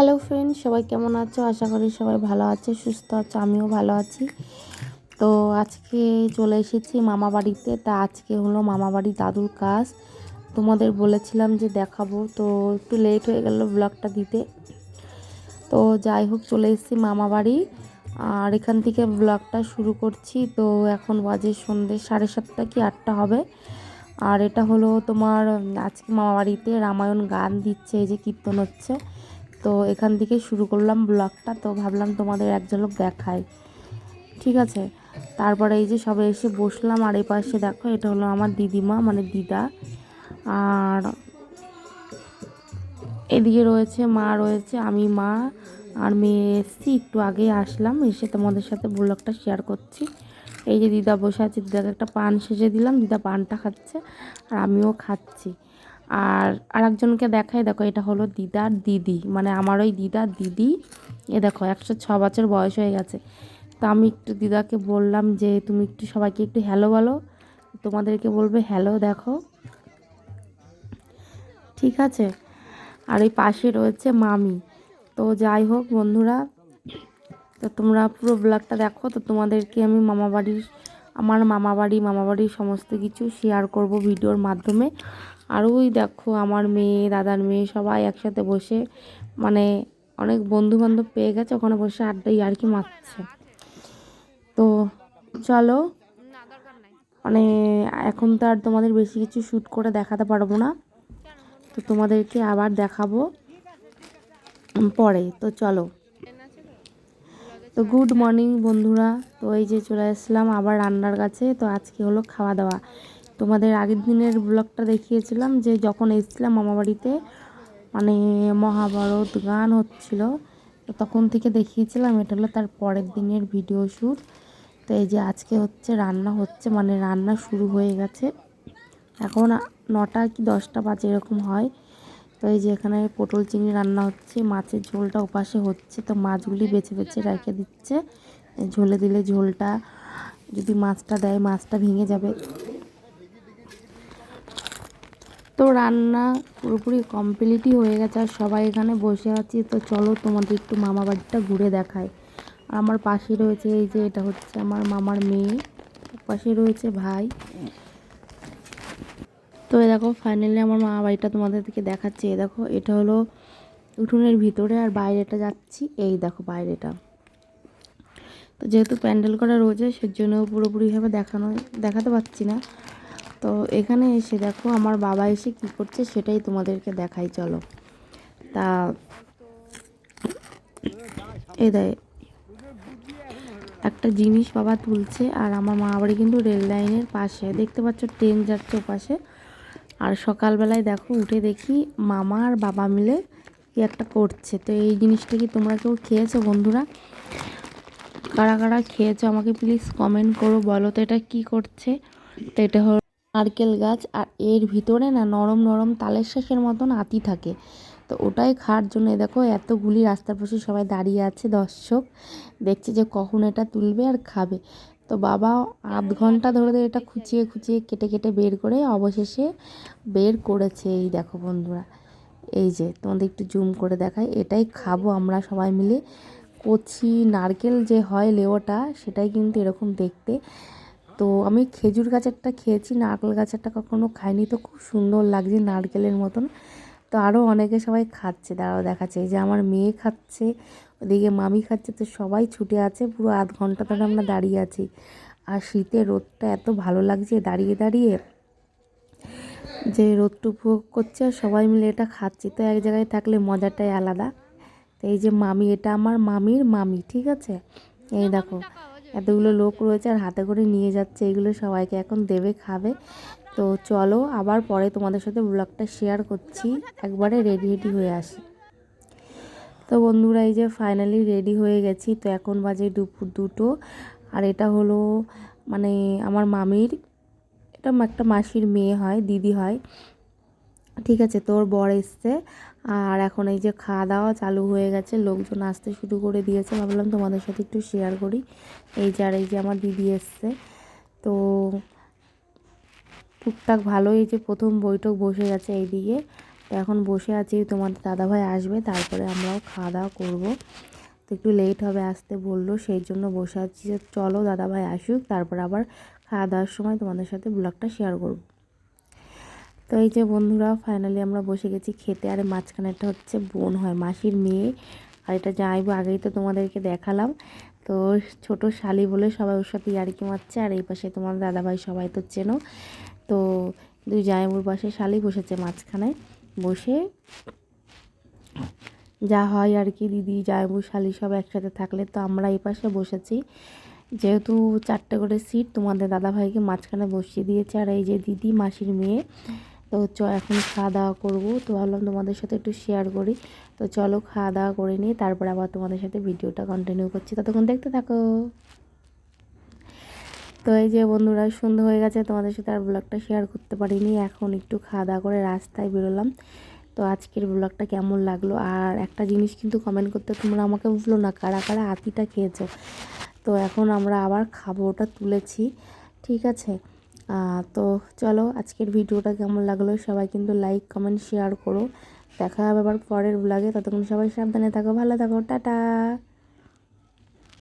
Hello friend সবাই কেমন আছো? আশা করি সবাই ভালো আছে, সুস্থ আছো, আমিও ভালো আছি। তো আজকে চলে এসেছি মামা বাড়িতে। তা আজকে হলো মামা বাড়ি দাদুর কাজ। তোমাদের বলেছিলাম যে দেখাবো, তো একটু লেট হয়ে গেল ব্লগটা দিতে। তো যাই হোক, চলে এসেছি মামা বাড়ি। আর এখান থেকে ব্লগটা শুরু করছি। তো এখন বাজে সন্ধ্যে সাড়ে সাতটা কি আটটা হবে। আর এটা হলো তোমার আজকে মামা বাড়িতে রামায়ণ গান দিচ্ছে, এই যে কীর্তন হচ্ছে। তো এখান থেকে শুরু করলাম ব্লগটা, তো ভাবলাম তোমাদের এক ঝলক দেখাই। ঠিক আছে? তারপরে এই যে সবাই এসে বসলাম, আর এই পাশে দেখো, এটা হলো আমার দিদিমা মানে দিদা। আর এদিকে রয়েছে, মা রয়েছে, আমি মা, আর মেয়ে এসছি। একটু আগেই আসলাম, এসে তোমাদের সাথে ব্লগটা শেয়ার করছি। এই যে দিদা বসে আছে, দিদাকে একটা পান সেজে দিলাম, দিদা পানটা খাচ্ছে, আর আমিও খাচ্ছি। আর আরেকজনকে দেখাই, দেখো এটা হলো দিদার দিদি মানে আমার ওই দিদার দিদি। এ দেখো, একশো ছ বছর বয়স হয়ে গেছে। তো আমি একটু দিদাকে বললাম যে, তুমি একটু সবাইকে একটু হ্যালো বলো। তোমাদেরকে বলবে হ্যালো দেখো। ঠিক আছে? আর এই পাশে রয়েছে মামি। তো যাই হোক বন্ধুরা, তো তোমরা পুরো ব্লগটা দেখো। তো তোমাদেরকে আমি মামা বাড়ির আমার মামা বাড়ি মামা বাড়ির সমস্ত কিছু শেয়ার করব ভিডিওর মাধ্যমে। আর ওই দেখো, আমার মেয়ে, দাদার মেয়ে সবাই একসাথে বসে মানে অনেক বন্ধু বান্ধব পেয়ে গেছে, ওখানে বসে আড্ডাই আর কি মারছে। তো চলো মানে এখন তো আর তোমাদের বেশি কিছু শ্যুট করে দেখাতে পারব না। তো তোমাদেরকে আবার দেখাবো পরে, তো চলো। তো গুড মর্নিং বন্ধুরা। তো এই যে চলে আসলাম আবার রান্নার কাছে। তো আজকে হলো খাওয়া দাওয়া। তোমাদের আগের দিনের ব্লগটা দেখিয়েছিলাম যে যখন এসেছিলাম মামাবাড়িতে মানে মহাভারত গান হচ্ছিল, তো তখন থেকে দেখিয়েছিলাম এটা হলো তার পরের দিনের ভিডিও শ্যুট তো এই যে আজকে হচ্ছে রান্না হচ্ছে মানে রান্না শুরু হয়ে গেছে। এখন নটা কি দশটা বাজে এরকম হয়। তো এই যে এখানে পটল চিংড়ি রান্না হচ্ছে, মাছের ঝোলটা ওপাশে হচ্ছে, তো মাছগুলি বেছে বেছে রেখে দিচ্ছে। ঝোলে দিলে ঝোলটা, যদি মাছটা দেয়, মাছটা ভেঙে যাবে। তো রান্না পুরোপুরি কমপ্লিটই হয়ে গেছে, আর সবাই এখানে বসে আছি। তো চলো তোমাদের একটু মামা বাড়িটা ঘুরে দেখায় আর আমার পাশে রয়েছে, এই যে এটা হচ্ছে আমার মামার মেয়ে পাশে রয়েছে ভাই। তো দেখো ফাইনালি আমার মামা বাড়িটা তোমাদের দিকে দেখাচ্ছি। এই দেখো, এটা হলো উঠোনের ভিতরে আর বাইরেটা যাচ্ছি। এই দেখো বাইরেটা। তো যেহেতু প্যান্ডেল করা রয়েছে সেজন্য পুরোপুরিভাবে দেখানো, দেখাতে পাচ্ছি না। তো এখানে এসে দেখো, আমার বাবা এসে কি করছে সেটাই তোমাদেরকে দেখাই, চলো। তা এ দেয় একটা জিনিস বাবা তুলছে, আর আমার মা বাড়ি কিন্তু রেল লাইনের পাশে। দেখতে পাচ্ছ, ট্রেন যাচ্ছে পাশে আর সকালবেলায় দেখো উঠে দেখি মামা আর বাবা মিলে কি একটা করছে। তো এই জিনিসটা কি তোমরা কেউ খেয়েছো বন্ধুরা? কারা কারা খেয়েছো আমাকে প্লিজ কমেন্ট করো, বলো তো এটা কী করছে? তো এটা হলো নারকেল গাছ আর এর ভিতরে না নরম নরম তালের শাঁসের মতন আতি থাকে। তো ওটাই খাওয়ার জন্য দেখো এতগুলি রাস্তার পাশে সবাই দাঁড়িয়ে আছে দর্শক। দেখছে যে কখন এটা তুলবে আর খাবে। তো বাবা আধ ঘণ্টা ধরে ধরে এটা খুঁচিয়ে খুঁচিয়ে, কেটে কেটে বের করে অবশেষে বের করেছে। এই দেখো বন্ধুরা, এই যে তোমাদের একটু জুম করে দেখায় এটাই খাব আমরা সবাই মিলে। কচি, নারকেল যে হয় লেওটা সেটাই কিন্তু এরকম দেখতে। তো আমি খেজুর গাছেরটা খেয়েছি, নারকেল গাছেরটা কখনো খাইনি। তো খুব সুন্দর লাগছে নারকেলের মতন। তো আরও অনেকে সবাই খাচ্ছে। দাঁড়াও দেখাচ্ছে। এই যে আমার মেয়ে খাচ্ছে, ওদিকে মামি খাচ্ছে, তো সবাই ছুটে আছে। পুরো আধ ঘণ্টা ধরে আমরা দাঁড়িয়ে আছি। আর শীতে রোদটা এত ভালো লাগছে, দাঁড়িয়ে দাঁড়িয়ে যে রোদটা উপভোগ করছে আর সবাই মিলে এটা খাচ্ছি। তো এক জায়গায় থাকলে মজাটাই আলাদা। তো এই যে মামি, এটা আমার মামির মামি, ঠিক আছে? এই দেখো, এতগুলো লোক রয়েছে আর হাতে করে নিয়ে যাচ্ছে। এগুলো সবাইকে এখন দেবে, খাবে। তো চলো আবার পরে তোমাদের সাথে ব্লগটা শেয়ার করছি। একবারে রেডি রেডি হয়ে আসি। তো বন্ধুরা, এই যে ফাইনালি রেডি হয়ে গেছি। তো এখন বাজে দুপুর দুটো। আর এটা হলো মানে আমার মামির, এটা একটা মাসির মেয়ে হয়, দিদি হয়। ঠিক আছে তোর বর এসছে। আর এখন এই যে খাওয়া দাওয়া চালু হয়ে গেছে। লোকজন আসতে শুরু করে দিয়েছে। ভাবলাম তোমাদের সাথে একটু শেয়ার করি। এই যে আর এই যে আমার দিদি এসছে। তো টুকটাক ভালোই যে প্রথম বৈঠক বসে গেছে এইদিকে। তো এখন বসে আছি তোমাদের দাদাভাই আসবে, তারপরে আমরাও খাওয়া দাওয়া করব। তো একটু লেট হবে আসতে বলল, সেই জন্য বসে আছি যে চলো দাদাভাই আসুক, তারপর আবার খাওয়া দাওয়ার সময় তোমাদের সাথে ব্লগটা শেয়ার করব। তো এই যে বন্ধুরা ফাইনালি আমরা বসে গেছি খেতে, আর মাঝখানেটা হচ্ছে বোন হয়, মাসির মেয়ে। আর এটা যাইবো আগেই তো তোমাদেরকে দেখালাম। তো ছোট শালি বলে সবাই ওর সাথে ইয়ারকি মারছে, আর এই পাশে তোমার দাদাভাই সবাই তো চেনো। তো দুই জায়বুর পাশে শালি বসেছে মাঝখানে বসে যা হয় আর কি, দিদি জায়বু শালি সব একসাথে থাকলে তো আমরা এই পাশে বসেছি। যেহেতু চারটে করে সিট, তোমাদের দাদাভাইকে মাঝখানে বসিয়ে দিয়েছে। আর এই যে দিদি, মাসির মেয়ে, তো চ, এখন খাওয়া দাওয়া করব। তো ভাবলাম তোমাদের সাথে একটু শেয়ার করি। তো চলো খাওয়া দাওয়া করে নিয়ে তারপর আবার তোমাদের সাথে ভিডিওটা কন্টিনিউ করছি। ততক্ষণ দেখতে থাকো। তো এই যে বন্ধুরা সন্ধ্যা হয়ে গেছে, তোমাদের সাথে আর ব্লগটা শেয়ার করতে পারিনি। এখন একটু খাওয়া দাওয়া করে রাস্তায় বেরোলাম। তো আজকের ব্লগটা কেমন লাগল? আর একটা জিনিস কিন্তু কমেন্ট করতে, তোমরা আমাকে বলল না কারা কারা আতিটা খেয়েছো? তো এখন আমরা আবার খাব, ওটা তুলেছি, ঠিক আছে? তো চলো, আজকের ভিডিওটা কেমন লাগল? সবাই কিন্তু লাইক কমেন্ট শেয়ার করো। দেখা হবে আবার পরের ব্লগে ততক্ষণ সবাই সাবধানে থাকো, ভালো থাকো, টাটা!